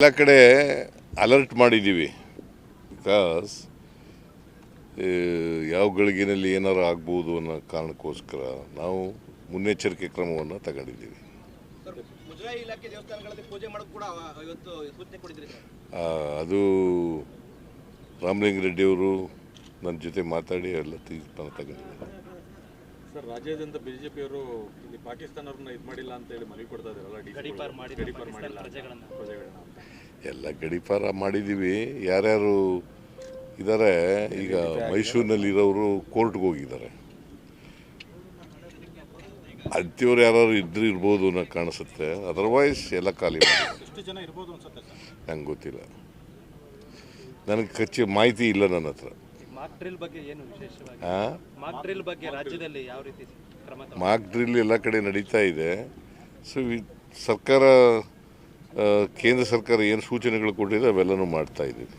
ಎಲ್ಲ ಕಡೆ ಅಲರ್ಟ್ ಮಾಡಿದ್ದೀವಿ. ಬಿಕಾಸ್ ಯಾವ ಗಳಿಗೆನಲ್ಲಿ ಏನಾರು ಆಗ್ಬೋದು ಅನ್ನೋ ಕಾರಣಕ್ಕೋಸ್ಕರ ನಾವು ಮುನ್ನೆಚ್ಚರಿಕೆ ಕ್ರಮವನ್ನು ತಗೊಂಡಿದ್ದೀವಿ. ಅದು ರಾಮಲಿಂಗ ರೆಡ್ಡಿಯವರು ನನ್ನ ಜೊತೆ ಮಾತಾಡಿ ಎಲ್ಲ ತೀರ್ಮಾನ ತಗೊಂಡಿದ್ದಾರೆ. ರಾಜ್ಯಾದ್ಯಂತ ಬಿಜೆಪಿಯವರು ಇಲ್ಲಿ ಪಾಕಿಸ್ತಾನವ್ರನ್ನ ಇದು ಮಾಡಿಲ್ಲ ಅಂತ ಹೇಳಿ ಮನವಿ ಕೊಡ್ತಾ ಇದಾರಲ್ಲ ಗಡಿಪಾರ್ ಗಡಿಪಾರ್ ಮಾಡಿಲ್ಲ ಪ್ರಜೆಗಳನ್ನ. ಎಲ್ಲ ಗಡಿಪಾರ ಮಾಡಿದ್ದೀವಿ ಯಾರ್ಯಾರು ಇದ್ದಾರೆ ಈಗ ಮೈಸೂರಿನಲ್ಲಿರೋರು ಕೋರ್ಟ್ಗೆ ಹೋಗಿದ್ದಾರೆ. ಅಂತ್ಯವ್ರು ಯಾರು ಇದ್ರೆ ಇರ್ಬೋದು ಅನ್ನೋ ಕಾಣಿಸುತ್ತೆ. ಅದರ್ವೈಸ್ ಎಲ್ಲ ಖಾಲಿ ನಂಗೆ ಗೊತ್ತಿಲ್ಲ. ನನಗೆ ಖರ್ಚು ಮಾಹಿತಿ ಇಲ್ಲ ನನ್ನ ಹತ್ರ. ಮಾಕ್ ಡ್ರಿಲ್ ಎಲ್ಲ ಕಡೆ ನಡೀತಾ ಇದೆ. ಸೊ ಸರ್ಕಾರ ಕೇಂದ್ರ ಸರ್ಕಾರ ಏನು ಸೂಚನೆಗಳು ಕೊಟ್ಟಿದೆ ಅವೆಲ್ಲನೂ ಮಾಡ್ತಾ ಇದ್ದೀವಿ.